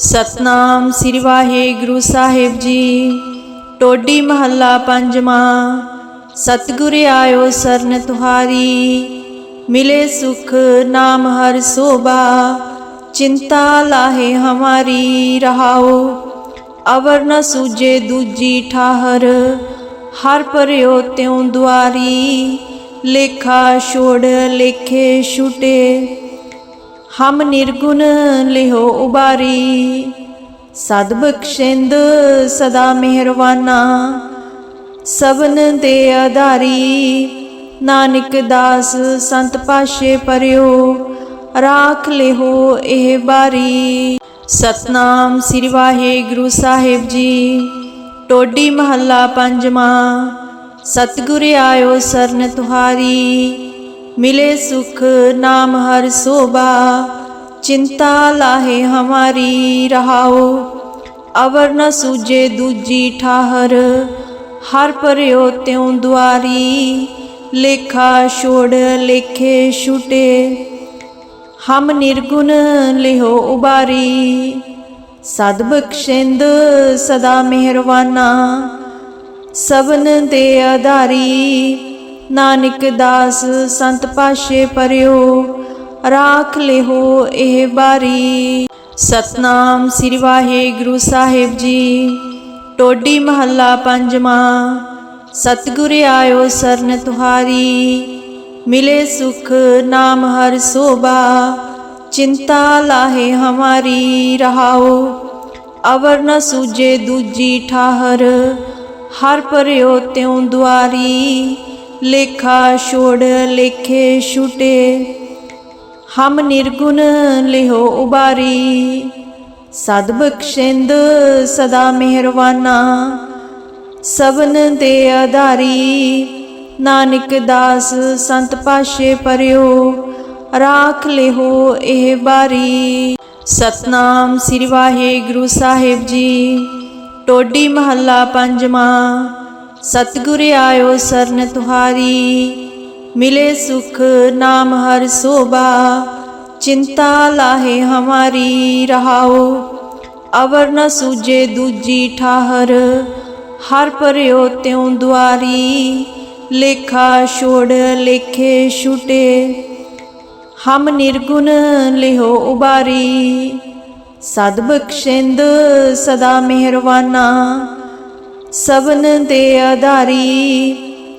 ਸਤਨਾਮ ਸ੍ਰੀ ਵਾਹਿਗੁਰੂ ਸਾਹਿਬ ਜੀ। ਟੋਡੀ ਮਹੱਲਾ ਪੰਜਵਾਂ, ਸਤਿਗੁਰ ਆਇਓ ਸਰਨ ਤੁਹਾਰੀ। ਮਿਲੇ ਸੁਖ ਨਾਮ ਹਰ ਸੋਭਾ, ਚਿੰਤਾ ਲਾਹੇ ਹਮਾਰੀ ਰਹਾਓ। ਅਵਰ ਨ ਸੂਜੇ ਦੂਜੀ ਠਾਹਰ, ਹਰ ਪਰਿਓ ਤਿਉ ਦੁਆਰੀ। ਲੇਖਾ ਛੋੜ ਲੇਖੇ ਛੁਟੇ ਹਮ ਨਿਰਗੁਣ ਲਿਹੋ ਉਬਾਰੀ। ਸਦ ਬਖਸ਼ਿੰਦ ਸਦਾ ਮਿਹਰਵਾਨਾ ਸਬਨ ਦੇ ਆਧਾਰੀ। ਨਾਨਕ ਦਾਸ ਸੰਤ ਪਾਸ਼ੇ ਪਰਿਓ, ਰਾਖ ਲਿਹੋ ਇਹ ਬਾਰੀ। ਸਤਨਾਮ ਸ੍ਰੀ ਵਾਹਿਗੁਰੂ ਸਾਹਿਬ ਜੀ, ਟੋਡੀ ਮਹੱਲਾ ਪੰਜਵਾਂ। ਸਤਿਗੁਰ ਆਇਓ ਸਰਨ ਤੁਹਾਰੀ। ਮਿਲੇ ਸੁਖ ਨਾਮ ਹਰ ਸੋਭਾ, ਚਿੰਤਾ ਲਾਹੇ ਹਮਾਰੀ ਰਹਾਓ ਅਵਰ ਨ ਸੂਜੇ ਦੂਜੀ ਠਾਹਰ, ਹਰ ਪਰਿਓ ਤਿਉ ਦੁਆਰੀ। ਲੇਖਾ ਛੋੜ ਲੇਖੇ ਛੁਟੇ, ਹਮ ਨਿਰਗੁਣ ਲਿਹੋ ਉਬਾਰੀ। ਸਦ ਬਖਸ਼ਿੰਦ ਸਦਾ ਮਿਹਰਵਾਨਾ ਸਬਨ ਦੇ ਆਧਾਰੀ। ਨਾਨਕ ਦਾਸ ਸੰਤ ਪਾਸ਼ੇ ਪਰਿਓ, ਰਾਖ ਲਿਹੋ ਇਹ ਬਾਰੀ। ਸਤਨਾਮ ਸ੍ਰੀ ਵਾਹਿਗੁਰੂ ਸਾਹਿਬ ਜੀ, ਟੋਡੀ ਮਹੱਲਾ ਪੰਜਵਾਂ। ਸਤਿਗੁਰ ਆਇਓ ਸਰਨ ਤੁਹਾਰੀ, ਮਿਲੇ ਸੁਖ ਨਾਮ ਹਰ ਸੋਭਾ, ਚਿੰਤਾ ਲਾਹੇ ਹਮਾਰੀ ਰਹਾਓ। ਅਵਰ ਨ ਸੂਜੇ ਦੂਜੀ ਠਾਹਰ, ਹਰ ਪਰਿਓ ਤਿਉ ਦੁਆਰੀ। ਲੇਖਾ ਛੋੜ, ਲੇਖੇ ਛੁਟੇ। ਹਮ ਨਿਰਗੁਣ ਲਿਹੋ ਉਬਾਰੀ। ਸਦ ਬਖਸ਼ਿੰਦ ਸਦਾ ਮਿਹਰਵਾਨਾ। ਸਬਨ ਦੇ ਆਧਾਰੀ। ਨਾਨਕ ਦਾਸ ਸੰਤ ਪਾਸ਼ੇ ਪਰਿਓ। ਰਾਖ ਲਿਹੋ ਇਹ ਬਾਰੀ। ਸਤਨਾਮ ਸ੍ਰੀ ਵਾਹਿਗੁਰੂ ਸਾਹਿਬ ਜੀ। ਟੋਡੀ ਮਹੱਲਾ ਪੰਜਵਾਂ। ਸਤਿਗੁਰ ਆਇਓ ਸਰਨ ਤੁਹਾਰੀ, ਮਿਲੇ ਸੁਖ ਨਾਮ ਹਰ ਸੋਭਾ, ਚਿੰਤਾ ਲਾਹੇ ਹਮਾਰੀ, ਰਹਾਓ। ਅਵਰ ਨ ਸੂਜੇ ਦੂਜੀ ਠਾਹਰ, ਹਰ ਪਰਿਓ ਤਿਉ ਦੁਆਰੀ, ਲੇਖਾ ਛੋੜ ਲੇਖੇ ਛੁਟੇ। ਹਮ ਨਿਰਗੁਣ ਲਿਹੋ ਉਬਾਰੀ, ਸਦ ਬਖਸ਼ਿੰਦ ਸਦਾ ਮਿਹਰਵਾਨਾ। ਸਬਨ ਦੇ ਆਧਾਰੀ।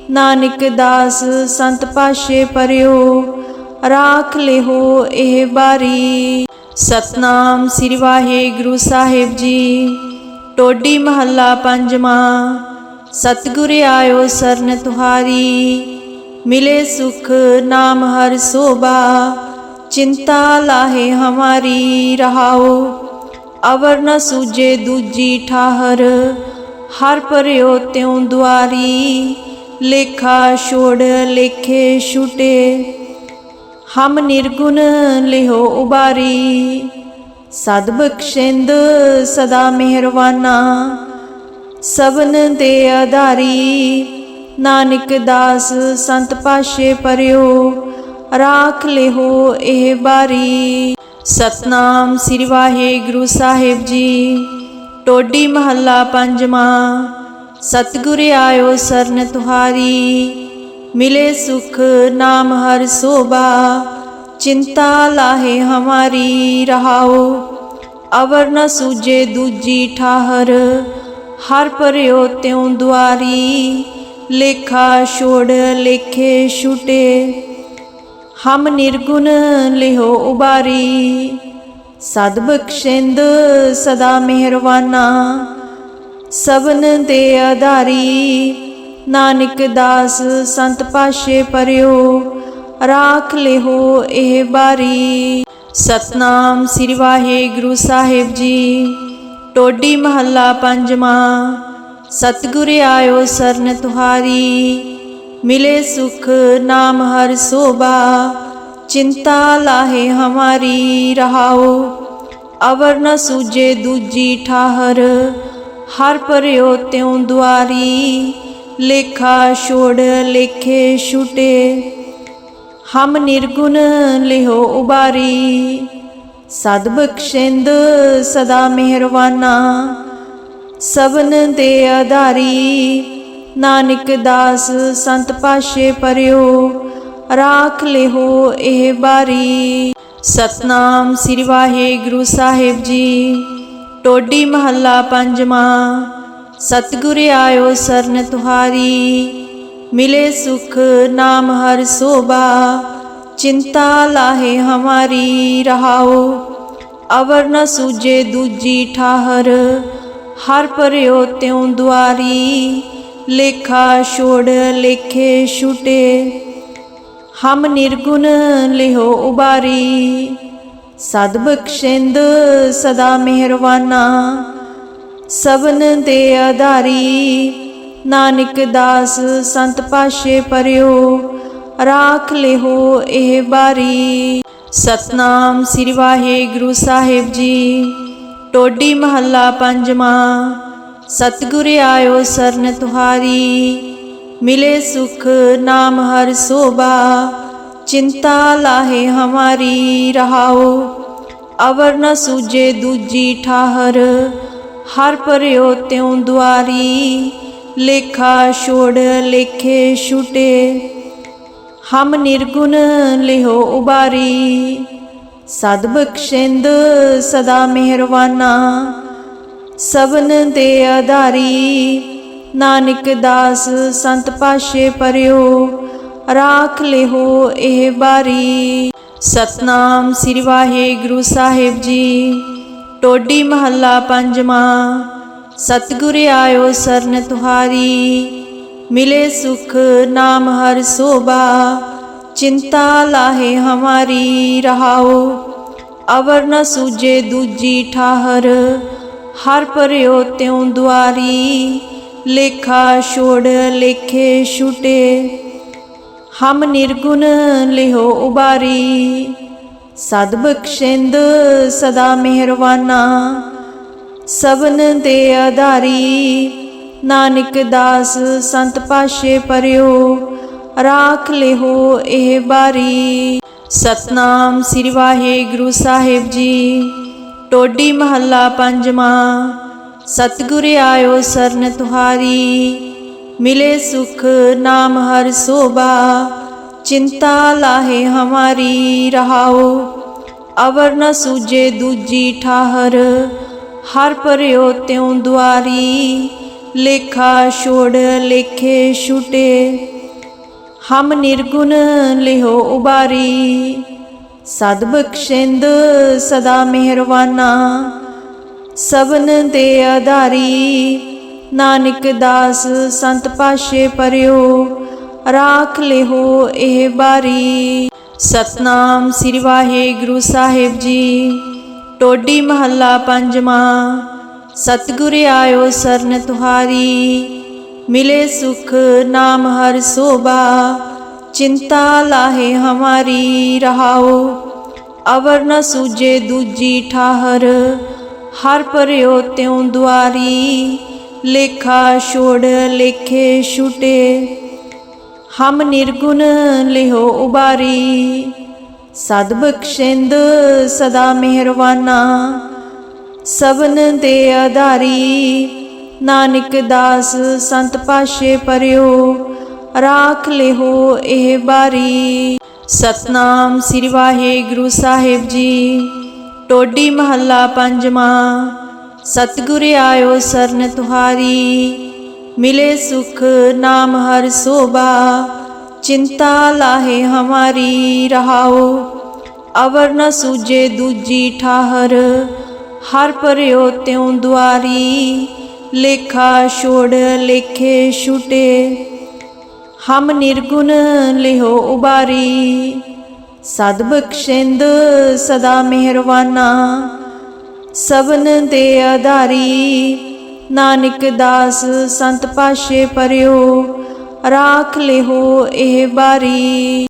ਨਾਨਕ ਦਾਸ ਸੰਤ ਪਾਸ਼ੇ ਪਰਿਓ, ਰਾਖ ਲਿਹੋ ਇਹ ਬਾਰੀ। ਸਤਨਾਮ ਸ੍ਰੀ ਵਾਹਿਗੁਰੂ ਸਾਹਿਬ ਜੀ। ਟੋਡੀ ਮਹੱਲਾ ਪੰਜਵਾਂ, ਸਤਿਗੁਰ ਆਇਓ ਸਰਨ ਤੁਹਾਰੀ। ਮਿਲੇ ਸੁਖ ਨਾਮ ਹਰ ਸੋਭਾ, ਚਿੰਤਾ ਲਾਹੇ ਹਮਾਰੀ। ਰਹਾਓ, ਅਵਰ ਨ ਸੂਜੇ ਦੂਜੀ ਠਾਹਰ। ਹਰ ਪਰਿਓ ਤਿਉ ਦੁਆਰੀ, ਲੇਖਾ ਛੋੜ, ਲੇਖੇ ਛੁਟੇ। ਹਮ ਨਿਰਗੁਣ ਲਿਹੋ ਉਬਾਰੀ, ਸਦ ਬਖਸ਼ਿੰਦ ਸਦਾ ਮਿਹਰਵਾਨਾ। ਸਬਨ ਦੇ ਆਧਾਰੀ, ਨਾਨਕ ਦਾਸ ਸੰਤ ਪਾਸ਼ੇ ਪਰਿਓ, ਰਾਖ ਲਿਹੋ ਇਹ ਬਾਰੀ। ਸਤਨਾਮ ਸ੍ਰੀ ਵਾਹਿਗੁਰੂ ਸਾਹਿਬ ਜੀ। ਟੋਡੀ ਮਹੱਲਾ ਪੰਜਵਾਂ। ਸਤਿਗੁਰ ਆਇਓ ਸਰਨ ਤੁਹਾਰੀ, ਮਿਲੇ ਸੁਖ ਨਾਮ ਹਰ ਸੋਭਾ, ਚਿੰਤਾ ਲਾਹੇ ਹਮਾਰੀ ਰਹਾਓ। ਅਵਰ ਨ ਸੂਜੇ ਦੂਜੀ ਠਾਹਰ, ਹਰ ਪਰਿਓ ਤਿਉ ਦੁਆਰੀ, ਲੇਖਾ ਛੋੜ ਲੇਖੇ ਛੁਟੇ। ਹਮ ਨਿਰਗੁਣ ਲਿਹੋ ਉਬਾਰੀ ਸਦ ਬਖਸ਼ਿੰਦ ਸਦਾ ਮਿਹਰਵਾਨਾ ਸਭਨ ਦੇ ਆਧਾਰੀ। ਨਾਨਕ ਦਾਸ ਸੰਤ ਪਾਸ਼ੇ ਪਰਿਓ, ਰਾਖ ਲਿਹੋ ਇਹ ਬਾਰੀ। ਸਤਨਾਮ ਸ੍ਰੀ ਵਾਹਿਗੁਰੂ ਸਾਹਿਬ ਜੀ, ਟੋਡੀ ਮਹੱਲਾ ਪੰਜਵਾਂ। ਸਤਿਗੁਰ ਆਇਓ ਸਰਨ ਤੁਹਾਰੀ, ਮਿਲੇ ਸੁਖ ਨਾਮ ਹਰ ਸੋਭਾ। ਚਿੰਤਾ ਲਾਹੇ ਹਮਾਰੀ ਰਹਾਓ, ਅਵਰ ਨ ਸੂਜੇ ਦੂਜੀ ਠਾਹਰ। ਹਰ ਪਰਿਓ ਤਿਉ ਦੁਆਰੀ, ਲੇਖਾ ਛੋੜ, ਲੇਖੇ ਛੁਟੇ। ਹਮ ਨਿਰਗੁਣ ਲਿਹੋ ਉਬਾਰੀ, ਸਦ ਬਖਸ਼ਿੰਦ ਸਦਾ ਮਿਹਰਵਾਨਾ। ਸਬਨ ਦੇ ਆਧਾਰੀ, ਨਾਨਕ ਦਾਸ ਸੰਤ ਪਾਸ਼ੇ ਪਰਿਓ ਰਾਖ ਲਿਹੋ ਇਹ ਬਾਰੀ ਸਤਨਾਮ ਸ੍ਰੀ ਵਾਹਿਗੁਰੂ ਸਾਹਿਬ ਜੀ ਟੋਡੀ ਮਹੱਲਾ ਪੰਜਵਾਂ ਸਤਿਗੁਰ ਆਇਓ ਸਰਨ ਤੁਹਾਰੀ ਮਿਲੇ ਸੁਖ ਨਾਮ ਹਰ ਸੋਭਾ ਚਿੰਤਾ ਲਾਹੇ ਹਮਾਰੀ ਰਹਾਓ ਅਵਰ ਨ ਸੂਜੇ ਦੂਜੀ ਠਾਹਰ ਹਰ ਪਰਿਓ ਤਿਉ ਦੁਆਰੀ ਲੇਖਾ ਛੋੜ ਲੇਖੇ ਛੁਟੇ ਹਮ ਨਿਰਗੁਣ ਲਿਹੋ ਉਬਾਰੀ। ਸਦ ਬਖਸ਼ਿੰਦ ਸਦਾ ਮਿਹਰਵਾਨਾ ਸਬਨ ਦੇ ਆਧਾਰੀ। ਨਾਨਕ ਦਾਸ ਸੰਤ ਪਾਸ਼ੇ ਪਰਿਓ, ਰਾਖ ਲਿਹੋ ਇਹ ਬਾਰੀ। ਸਤਨਾਮ ਸ੍ਰੀ ਵਾਹਿਗੁਰੂ ਸਾਹਿਬ ਜੀ, ਟੋਡੀ ਮਹੱਲਾ ਪੰਜਵਾਂ। ਸਤਿਗੁਰ ਆਇਓ ਸਰਨ ਤੁਹਾਰੀ। ਮਿਲੇ ਸੁਖ ਨਾਮ ਹਰ ਸੋਭਾ, ਚਿੰਤਾ ਲਾਹੇ ਹਮਾਰੀ ਰਹਾਓ ਅਵਰ ਨ ਸੂਜੇ ਦੂਜੀ ਠਾਹਰ, ਹਰ ਪਰਿਓ ਤਿਉ ਦੁਆਰੀ, ਲੇਖਾ ਛੋੜ ਲੇਖੇ ਛੁਟੇ। ਹਮ ਨਿਰਗੁਣ ਲਿਹੋ ਉਬਾਰੀ, ਸਦ ਬਖਸ਼ਿੰਦ ਸਦਾ ਮਿਹਰਵਾਨਾ। ਸਬਨ ਦੇ ਆਧਾਰੀ ਨਾਨਕ ਦਾਸ ਸੰਤ ਪਾਸ਼ੇ ਪਰਿਓ, ਰਾਖ ਲਿਹੋ ਇਹ ਬਾਰੀ। ਸਤਨਾਮ ਸ੍ਰੀ ਵਾਹਿਗੁਰੂ ਸਾਹਿਬ ਜੀ, ਟੋਡੀ ਮਹੱਲਾ ਪੰਜਵਾਂ, ਸਤਿਗੁਰ ਆਇਓ ਸਰਨ ਤੁਹਾਰੀ। ਮਿਲੇ ਸੁਖ ਨਾਮ ਹਰ ਸੋਭਾ, ਚਿੰਤਾ ਲਾਹੇ ਹਮਾਰੀ, ਰਹਾਓ। ਅਵਰ ਨ ਸੂਜੇ ਦੂਜੀ ਠਾਹਰ, ਹਰ ਪਰਿਓ ਤਿਉ ਦੁਆਰੀ। ਲੇਖਾ ਛੋੜ, ਲੇਖੇ ਛੁਟੇ। ਹਮ ਨਿਰਗੁਣ ਲਿਹੋ ਉਬਾਰੀ। ਸਦ ਬਖਸ਼ਿੰਦ ਸਦਾ ਮਿਹਰਵਾਨਾ। ਸਬਨ ਦੇ ਆਧਾਰੀ। ਨਾਨਕ ਦਾਸ ਸੰਤ ਪਾਸ਼ੇ ਪਰਿਓ। ਰਾਖ ਲਿਹੋ ਇਹ ਬਾਰੀ। ਸਤਨਾਮ ਸ੍ਰੀ ਵਾਹਿਗੁਰੂ ਸਾਹਿਬ ਜੀ। ਟੋਡੀ ਮਹੱਲਾ ਪੰਜਵਾਂ। ਸਤਿਗੁਰ ਆਇਓ ਸਰਨ ਤੁਹਾਰੀ, ਮਿਲੇ ਸੁਖ ਨਾਮ ਹਰ ਸੋਭਾ, ਚਿੰਤਾ ਲਾਹੇ ਹਮਾਰੀ ਰਹਾਓ। ਅਵਰ ਨ ਸੂਜੇ ਦੂਜੀ ਠਾਹਰ, ਹਰ ਪਰਿਓ ਤਿਉ ਦੁਆਰੀ, ਲੇਖਾ ਛੋੜ ਲੇਖੇ ਛੁਟੇ। ਹਮ ਨਿਰਗੁਣ ਲਿਹੋ ਉਬਾਰੀ, ਸਦ ਬਖਸ਼ਿੰਦ ਸਦਾ ਮਿਹਰਵਾਨਾ। ਸਭਨ ਦੇ ਆਧਾਰੀ। ਨਾਨਕ ਦਾਸ ਸੰਤ ਪਾਸ਼ੇ ਪਰਿਓ, ਰਾਖ ਲਿਹੋ ਇਹ ਬਾਰੀ। ਸਤਨਾਮ ਸ੍ਰੀ ਵਾਹਿਗੁਰੂ ਸਾਹਿਬ ਜੀ। ਟੋਡੀ ਮਹੱਲਾ ਪੰਜਵਾਂ, ਸਤਿਗੁਰ ਆਇਓ ਸਰਨ ਤੁਹਾਰੀ। ਮਿਲੇ ਸੁਖ ਨਾਮ ਹਰ ਸੋਭਾ, ਚਿੰਤਾ ਲਾਹੇ ਹਮਾਰੀ ਰਹਾਓ। ਅਵਰ ਨ ਸੂਜੇ ਦੂਜੀ ਠਾਹਰ ਹਰ ਭਰਿਓ ਤਿਉ ਦੁਆਰੀ, ਲੇਖਾ ਛੋੜ, ਲੇਖੇ ਛੁਟੇ। ਹਮ ਨਿਰਗੁਣ ਲਿਹੋ ਉਬਾਰੀ, ਸਦ ਬਖਸ਼ਿੰਦ ਸਦਾ ਮਿਹਰਵਾਨਾ। ਸਬਨ ਦੇ ਆਧਾਰੀ, ਨਾਨਕ ਦਾਸ ਸੰਤ ਪਾਸ਼ੇ ਪਰਿਓ, ਰਾਖ ਲਿਹੋ ਇਹ ਬਾਰੀ। ਸਤਨਾਮ ਸ੍ਰੀ ਵਾਹਿਗੁਰੂ ਸਾਹਿਬ ਜੀ। ਟੋਡੀ ਮਹੱਲਾ ਪੰਜਵਾਂ, ਸਤਿਗੁਰ ਆਇਓ ਸਰਨ ਤੁਹਾਰੀ, ਮਿਲੇ ਸੁਖ ਨਾਮ ਹਰ ਸੋਭਾ, ਚਿੰਤਾ ਲਾਹੇ ਹਮਾਰੀ ਰਹਾਓ। ਅਵਰ ਨ ਸੂਜੇ ਦੂਜੀ ਠਾਹਰ, ਹਰ ਪਰਿਓ ਤਿਉ ਦੁਆਰੀ, ਲੇਖਾ ਛੋੜ ਲੇਖੇ ਛੁਟੇ। ਹਮ ਨਿਰਗੁਣ ਲਿਹੋ ਉਬਾਰੀ ਸਦ ਬਖਸ਼ਿੰਦ ਸਦਾ ਮਿਹਰਵਾਨਾ ਸਬਨ ਦੇ ਆਧਾਰੀ। ਨਾਨਕ ਦਾਸ ਸੰਤ ਪਾਸ਼ੇ ਪਰਿਓ, ਰਾਖ ਲਿਹੋ ਇਹ ਬਾਰੀ।